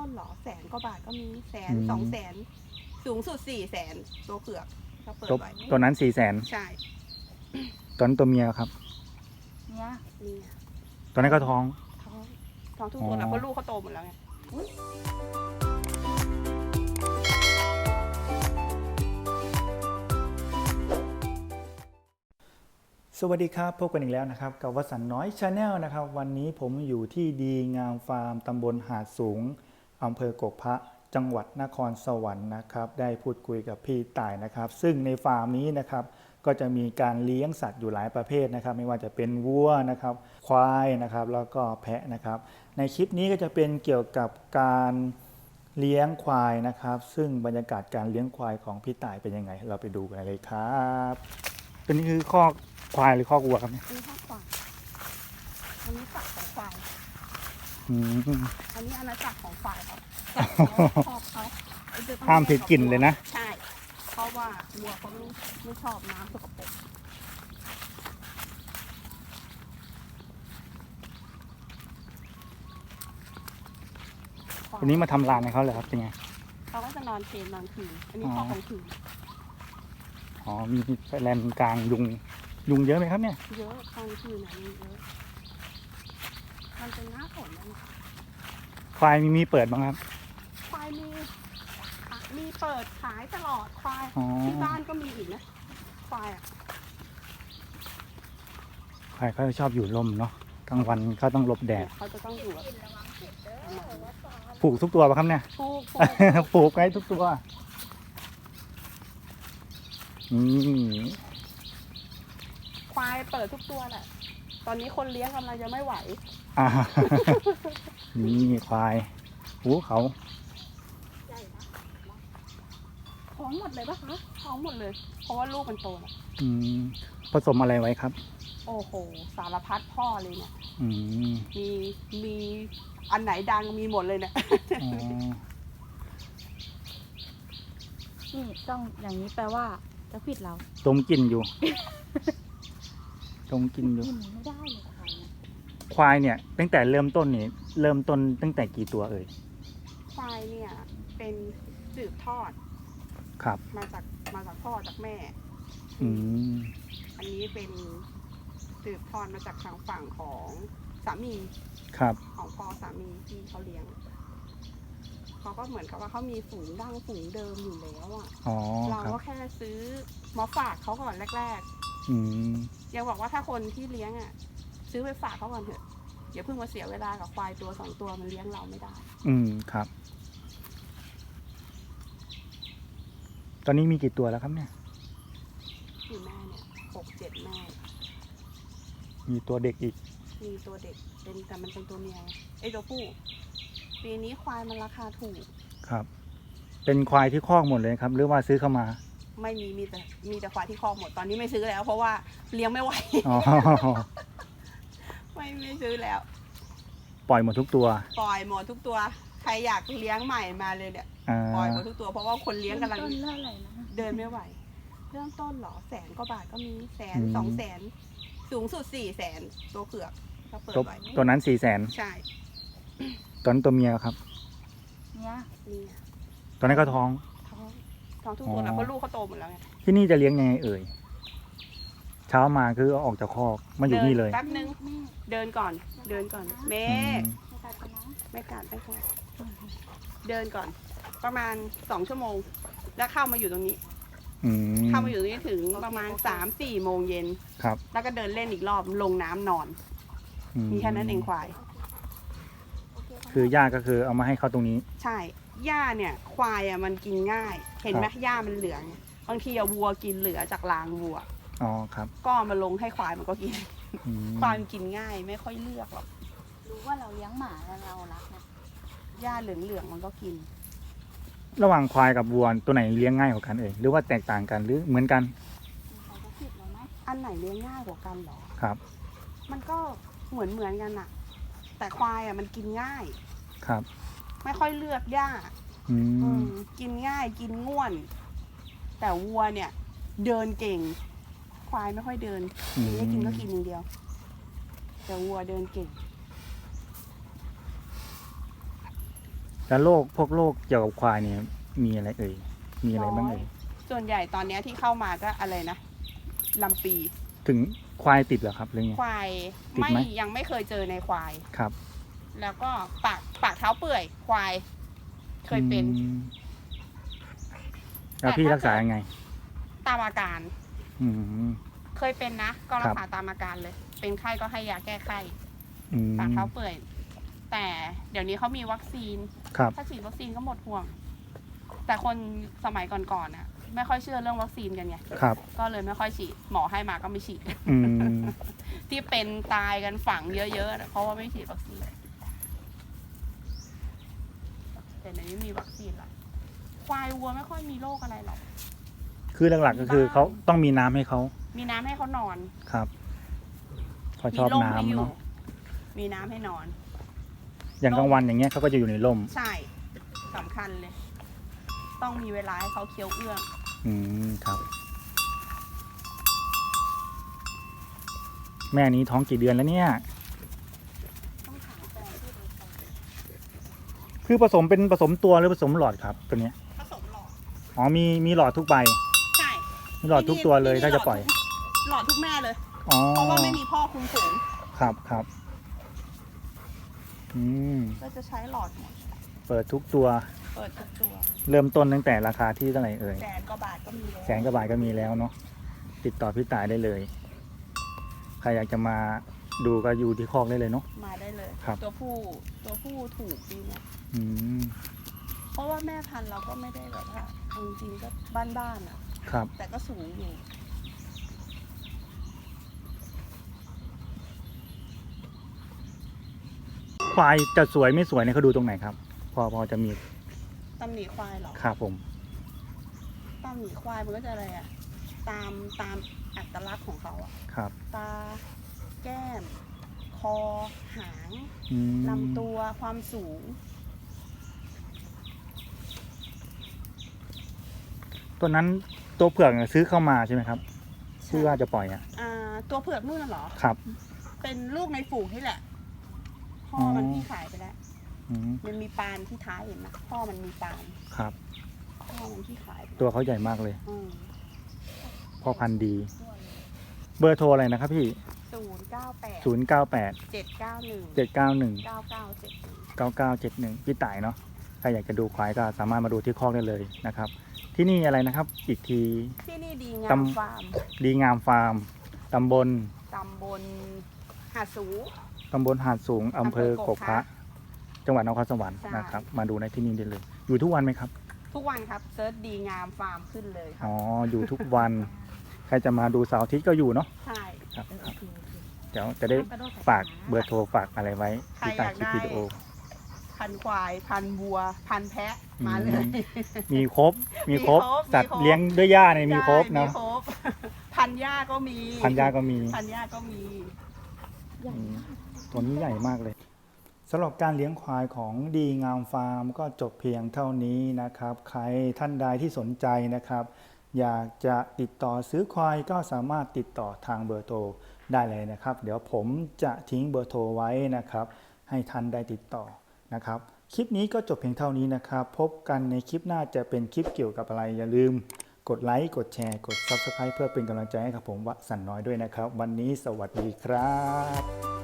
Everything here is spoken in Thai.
ต้นเหรอแสนกว่าบาทก็มีแสนอืม สองแสนสูงสุดสี่แสนตัวเผือกถ้าเปิดตัวไว้ตัวนั้นสี่แสนใช่ตัวนั้นตัวเมียครับ เนี่ยนี่ไงตัวนั้นก็ท้อง ท้องท้องทุกอ๋อตัวแล้วเพราะลูกเขาโตหมดแล้วไงสวัสดีครับพบกันอีกแล้วนะครับ กับวสันต์น้อยชาแนลนะครับ วันนี้ผมอยู่ที่ดีงามฟาร์มตำบลหาดสูง อำเภอกกพระจังหวัดนครสวรรค์นะครับ ได้พูดคุยกับพี่ต่ายนะครับ ซึ่งในฟาร์มนี้นะครับก็จะมีการเลี้ยงสัตว์อยู่หลายประเภทนะครับ ไม่ว่าจะเป็นวัวนะครับ ควายนะครับ แล้วก็แพะนะครับ ในคลิปนี้ก็จะเป็นเกี่ยวกับการเลี้ยงควายนะครับ ซึ่งบรรยากาศการเลี้ยงควายของพี่ต่ายเป็นยังไง เราไปดูกันเลยครับตัวนี้คือคอกควายหรือคอกวัวครับเนี่ยอันนี้ข้าวควายอันนี้ฝักของควาย อืมอันนี้อาณาจักรของควายเขาจักรเขาครอบเขาเอ้ยจะต้องห้ามผิดกลิ่นเลยนะ ใช่ เพราะว่าวัวเขาไม่ไม่ชอบน้ำสกปรกวันนี้มาทำรานให้เขาเลยครับเป็นไงเขาก็จะนอนเคนนอนคืนอันนี้อ๋อข้อกลางคืนอ๋อมีแลนกลางยุงยุงเยอะไหมครับเนี่ย เยอะกลางคืนอะมีเยอะ มันเป็นหน้าฝนแล้วนะควายมีมีเปิดบ้างครับ ควายมีอะมีเปิดขายตลอดควายอ๋อ ที่บ้านก็มีอีกนะควายอะควายเขาชอบอยู่ร่มเนาะกลางวันเขาต้องหลบแดดเขาจะต้องอยู่แบบผูกทุกตัวปะครับเนี่ยฟูกฟูกผูกไว้ทุกตัวนี่ควายเปิดทุกตัวแหละ ตอนนี้คนเลี้ยงกำลังจะไม่ไหว อ่า นี่ควายโอ้เขา ท้องหมดเลยปะคะท้องหมดเลย เพราะว่าลูกมันโตแล้วอืม ผสมอะไรไว้ครับ โอ้โห สารพัดพ่อเลยเนี่ย อืมมีมีอันไหนดังมีหมดเลยเนี่ย อ๋อนี่ต้องอย่างนี้แปลว่าจะผิดเรา ดมกลินอยู่ ดมกลินอยู่ กินไม่ได้เลยใครเนี่ยควายเนี่ย ตั้งแต่เริ่มต้นนี่เริ่มต้นตั้งแต่กี่ตัวเอ่ย ควายเนี่ยเป็นสืบทอดครับ มาจากมาจากพ่อจากแม่ อืม อันนี้เป็นสืบทอดมาจากทางฝั่งของสามีครับ ของพ่อสามีที่เขาเลี้ยงเขาก็เหมือนกับว่าเขามีฝูงดั้งฝูงเดิมอยู่แล้วอะ อ๋อ เราครับ ก็แค่ซื้อมาฝากเขาก่อนแรก อืมๆยังบอกว่าถ้าคนที่เลี้ยงอะ ซื้อไปฝากเขาก่อนเถอะอย่าเพิ่งมาเสียเวลากับควายตัวสองตัวมันเลี้ยงเราไม่ได้ อืมครับ ตอนนี้มีกี่ตัวแล้วครับเนี่ยที่แม่เนี่ยหกเจ็ดแม่ มีตัวเด็กอีก มีตัวเด็กเป็นแต่มันเป็นตัวเมียไงไอ้ยตัวผู้ปีนี้ควายมันราคาถูก ครับ เป็นควายที่คอกหมดเลยครับ หรือว่าซื้อเข้ามา ไม่มีมีแต่มีแต่ควายที่คอกหมดตอนนี้ไม่ซื้อแล้ว เพราะว่าเลี้ยงไม่ไหวอ๋อไม่ไม่ซื้อแล้ว ปล่อยหมดทุกตัวปล่อยหมดทุกตัว ใครอยากเลี้ยงใหม่มาเลยเนี่ยอ่าปล่อยหมดทุกตัวเพราะว่าคนเลี้ยงกำลังต้นเท่าไหร่นะเดินไม่ไหว เริ่มต้นเหรอแสนกว่าบาทก็มีแสนสองแสนสูงสุดสี่แสนตัวเผือกถ้าเปิดตัวไว้ตัวนั้นสี่แสนใช่ตัวนั้นตัวเมียครับ เนี่ย นี่ไงตัวนั้นก็ท้อง ท้องท้องทุกตัวแล้วอ๋อเพราะลูกเขาโตหมดแล้วไงที่นี่จะเลี้ยงยังไงเอ่ย เช้ามาคือเอาออกจากคอกมาอยู่นี่เลยแป๊บนึงแม่เดินก่อน เดินก่อนแม่อืมไม่ตัดกันนะไม่กัดไม่กัดเดินก่อน ประมาณสองชั่วโมง แล้วเข้ามาอยู่ตรงนี้ อืม เข้ามาอยู่ตรงนี้ถึงประมาณสามสี่โมงเย็นครับ แล้วก็เดินเล่นอีกรอบลงน้ำนอนอืมีแค่นั้นเองควายโอเคคือหญ้าก็คือเอามาให้เขาตรงนี้ ใช่ หญ้าเนี่ยควายอะมันกินง่าย เห็นไหมครับหญ้ามันเหลือง บางทีอะวัวกินเหลือจากรางวัว อ๋อครับ ก็เอามาลงให้ควายมันก็กิน อืมควายมันกินง่ายไม่ค่อยเลือกหรอกรู้ว่าเราเลี้ยงหมาแล้วเรารักนะหญ้าเหลืองๆมันก็กิน ระหว่างควายกับวัวตัวไหนเลี้ยงง่ายกว่ากันเอ่ยหรือว่าแตกต่างกันหรือเหมือนกันมีใครจะผิดเราไหมอันไหนเลี้ยงง่ายกว่ากันเหรอ ครับมันก็เหมือนเหมือนๆกันอะแต่ควายอะมันกินง่าย ครับ ไม่ค่อยเลือกหญ้าอือืมมกินง่ายกินง่วน แต่วัวเนี่ย เดินเก่ง ควายไม่ค่อยเดินอืกินได้กินก็มกินอย่างเดียว แต่วัวเดินเก่ง แล้วโรคพวกโรคเกี่ยวกับควายเนี่ยมีอะไรเอ่ยมีอะไรบ้างเอ่ยส่วนใหญ่ตอนเนี้ยที่เข้ามาก็อะไรนะลำปี ถึงควายติดเหรอครับหรือไงควายติดไม่ไหมยังไม่เคยเจอในควาย ครับ แล้วก็ปากปากเท้าเปื่อยควาย เคยเป็น อืมแล้วพี่รักษายังไง ตามอาการ อืม เคยเป็นนะ ก็รัครักบษาตามอาการเลย เป็นไข้ก็ให้ยาแก้ไข้อืมปากเท้าเปื่อย แต่เดี๋ยวนี้เขามีวัคซีน ครับ ถ้าฉีดวัคซีนก็หมดห่วง แต่คนสมัยก่อนๆน่ะ ไม่ค่อยเชื่อเรื่องวัคซีนกันไง ครับ ก็เลยไม่ค่อยฉีด หมอให้มาก็ไม่ฉีด อืม ที่เป็นตายกันฝังเยอะๆน่ะเพราะว่าไม่ฉีดวัคซีน แต่เดี๋ยวนี้มีวัคซีนละควายวัวไม่ค่อยมีโรคอะไรหรอก คือหลักๆก็คือเขาต้องมีน้ำให้เขามีน้ำให้เขานอนครับเขามีชอบร่มให้น้ำอยู่เนาะมีน้ำให้นอน อย่างกลางวันอย่างเงี้ยเขาก็จะอยู่ในร่มใช่สำคัญเลย ต้องมีเวลาให้เขาเคี้ยวเอื้อง อืมครับ แม่นี้ท้องกี่เดือนแล้วเนี่ย ต้องถามแฟนที่ดูก่อน คือผสมเป็นผสมตัวหรือผสมหลอดครับตัวเนี้ยผสมหลอดอ๋อมีมีหลอดทุกใบ ใช่มีหลอดทุกตัวเลยถ้าจะปล่อย หลอดทุกแม่เลย อ๋อเพราะว่าไม่มีพ่อคุมฝูงครับครับอืมก็จะใช้หลอดหมดเปิดทุกตัว เปิดทุกตัวเริ่มต้นตั้งแต่ราคาที่เท่าไหร่เอ่ยแสนกว่าบาทก็มีแล้วแสนกว่าบาทก็มีแล้วเนาะติดต่อพี่ตายได้เลย ใครอยากจะมา ดูก็อยู่ที่คอกได้เลยเนาะ มาได้เลย ครับ ตัวผู้ตัวผู้ถูกดีนะอืมเพราะว่าแม่พันธุ์เราก็ไม่ได้แบบว่าเอาจริงๆก็บ้านๆอะ ครับ แต่ก็สูงอยู่ควายจะสวยไม่สวยเนี่ยเขาดูตรงไหนครับ พอพอจะมีตำหนิควายเหรอครับผม ตำหนิควายมันก็จะอะไรอะ ตามตามอัตลักษณ์ของเขาอะ ครับ ตา แก้ม คอ หางอืมลำตัวความสูง ตัวนั้นตัวเผือกเนี่ยซื้อเข้ามาใช่ไหมครับที่ว่าจะปล่อยอะอ่าตัวเผือกนู่นนะเหรอ ครับ เป็นลูกในฝูงนี่แหละ พ่ออ๋อมันที่ขายไปแล้ว อืมมันมีปานที่ท้ายเห็นไหมพ่อมันมีปาน ครับ พ่อมันที่ขายไปตัวเขาใหญ่มากเลยอืมพ่อพันธุ์ดี เบอร์โทรอะไรนะครับพี่ ศูนย์เก้าแปด0 9 8เจ็ดเก้าหนึ่ง7 9 1เก้าเก้าเจ็ดหนึ่ง9971พี่ต่ายเนาะใครอยากจะดูควายก็สามารถมาดูที่คอกได้เลยนะครับ ที่นี่อะไรนะครับ อีกทีที่นี่ดีงาตำมฟาร์มดีงามฟาร์มตำบลตำบลหาดสูตำบลหาดสูงอำเภอกกพระ จังหวัดนครสวรรค์ใช่นะครับ มาดูในที่นี่ได้เลย อยู่ทุกวันไหมครับ ทุกวันครับเซิร์ชดีงามฟาร์มขึ้นเลยครัอ๋บออยู่ทุกวัน ใครจะมาดูเสาร์อาทิตย์ก็อยู่เนาะใช่ครับครับ เดี๋ยวจะได้ฝากเบอร์โทรฝากอะไรไว้ที่ใต้คลิปวิดีโอ พันควาย พันวัว พันแพะมาเลยอืมมีครบมีครบ มีครบ สัตว์มีครบเลี้ยงด้วยหญ้าเนี่ยมีครบใช่เนาะมีครบพันหญ้าก็มี พันหญ้าก็มี พันหญ้าก็มีใหญ่อืมมากตัวนี้ใหญ่มากเลยสำหรับการเลี้ยงควายของดีงามฟาร์มก็จบเพียงเท่านี้นะครับ ใครท่านใดที่สนใจนะครับ อยากจะติดต่อซื้อควายก็สามารถติดต่อทางเบอร์โทร ได้เลยนะครับ เดี๋ยวผมจะทิ้งเบอร์โทรไว้นะครับ ให้ท่านได้ติดต่อนะครับ คลิปนี้ก็จบเพียงเท่านี้นะครับ พบกันในคลิปหน้าจะเป็นคลิปเกี่ยวกับอะไรอย่าลืม กดไลค์กดแชร์กด Subscribe เพื่อเป็นกำลังใจให้กับผมวสันน้อยด้วยนะครับ วันนี้สวัสดีครับ